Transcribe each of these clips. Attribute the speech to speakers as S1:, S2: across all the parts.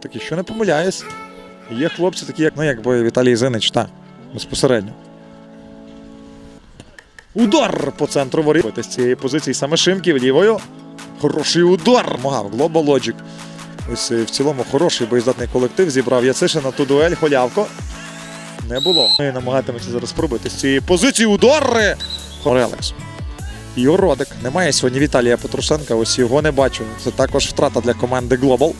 S1: Так, якщо не помиляюсь, є хлопці такі, як, ну, якби Віталій Зинич, та, безпосередньо. Удар по центру воріт. З цієї позиції саме Шимків лівою. Хороший удар. Могав Global Logic. Ось е, в цілому хороший боєздатний колектив. Зібрав Яцишин на ту дуель. Холявко. Не було. Ми намагатиметься зараз пробити з цієї позиції. Удари! Хорелекс. Ігор Родик. Немає сьогодні Віталія Петрушенка. Ось його не бачу. Це також втрата для команди Global.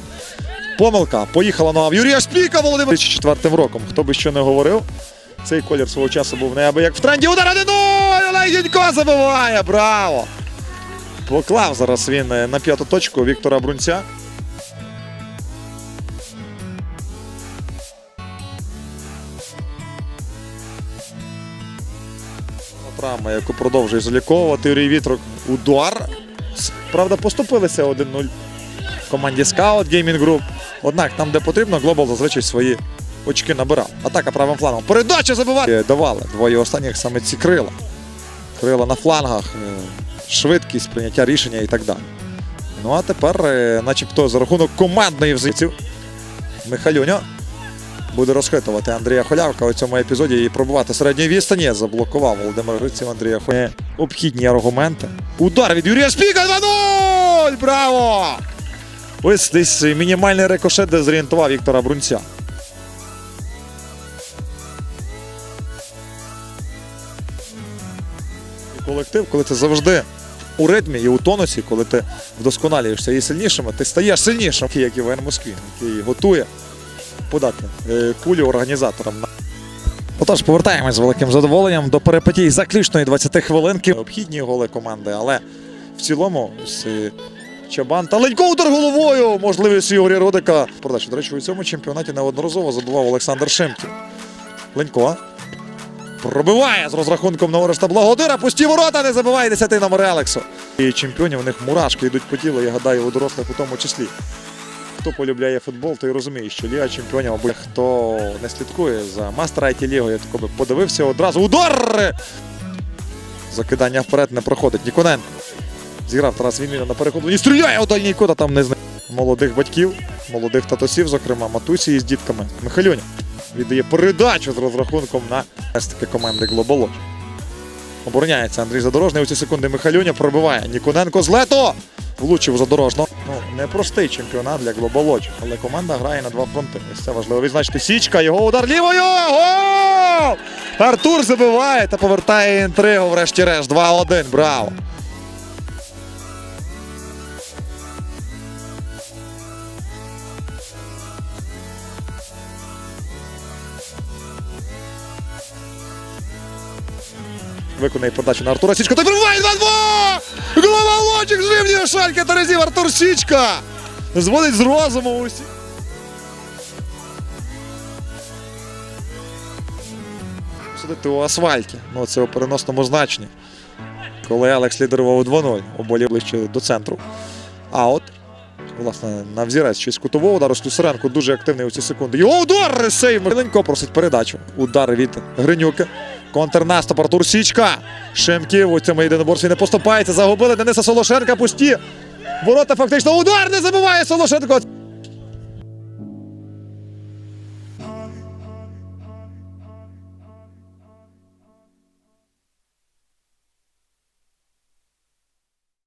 S1: Помилка. Поїхала в Юрія Шпіка Володимир 2004 роком. Хто би що не говорив. Цей колір свого часу був неабияк в тренді. Удар 1-0! Олег забиває! Браво! Поклав зараз він е, на п'яту точку Віктора Брунця. Травма, яку продовжує заліковувати Юрій Вітрок. Удар. Правда, поступилися 1-0 в команді Scout Gaming Group. Однак там, де потрібно, Глобал зазвичай свої очки набирав. Атака правим флангом. Передача забивати! Давали двоє останніх саме ці крила. Крила на флангах, е, швидкість, прийняття рішення і так далі. Ну а тепер, е, начебто, за рахунок командної взиців Михалюньо буде розхитувати Андрія Холявка у цьому епізоді і пробувати середньої відстані. Заблокував Володимир Гриців Андрія Холявка. Обхідні аргументи. Удар від Юрія Шпіка 2-0! Браво! Ось десь мінімальний рикошет, де зорієнтував Віктора Брунця. Колектив, коли ти завжди у ритмі і у тонусі, коли ти вдосконалюєшся і сильнішими, ти стаєш сильнішим, як і ВН Москві, який готує подати е, кулю організаторам. Отож, повертаємось з великим задоволенням до перепитій заключної 20 хвилинки. Необхідні голи команди, але в цілому е, Чабан та Ленько удар головою. Можливість Ігоря Родика. Продачу, до речі, у цьому чемпіонаті неодноразово забував Олександр Шимків. Ленько. Пробиває з розрахунком на Ореста Благодира. Пусті ворота, не забиває 10 номер Елексу. І чемпіонів у них мурашки йдуть по тілу, я гадаю, у дорослих у тому числі. Хто полюбляє футбол, той розуміє, що Ліга чемпіонів, або хто не слідкує за мастер IT лігою, тако би подивився одразу. Удар! Закидання вперед не проходить. Ніконенко. Зіграв Тарас Вінміна на перехопленні. Стріляє у дальній кут, там не знає. Молодих батьків, молодих татусів, зокрема, матусі із дітками. Михайлюня віддає передачу з розрахунком на таки команди Глобалоч. Обороняється Андрій Задорожний. У ці секунди Михайлюня пробиває. Ніконенко з лето. Влучив задорожно. Ну, непростий чемпіонат для Глобалоч, але команда грає на два фронти. Ось це важливо відзначити. Січка, його удар лівою. Гол! Артур забиває та повертає інтригу, врешті-решт. 2-1. Браво! Виконає подачу на Артура Січка. Той пробиває 2-2! Головолочик зрівнює шалька Терезів Артур Січка! Зводить з розуму усі. Сидити у асфальті. Ну, це у переносному значенні. Коли Алекс лідерував у 2-0, оболі ближче до центру. А от, власне, на взірець щось кутового удару Слюсаренко дуже активний у ці секунди. Його удар! Сейв! Миленько просить передачу. Удар від Гринюки. Контрнаступ Артур Січка. Шемків у цьому єдиноборстві не поступається. Загубили Дениса Солошенка. Пусті. Ворота фактично. Удар не забиває Солошенко.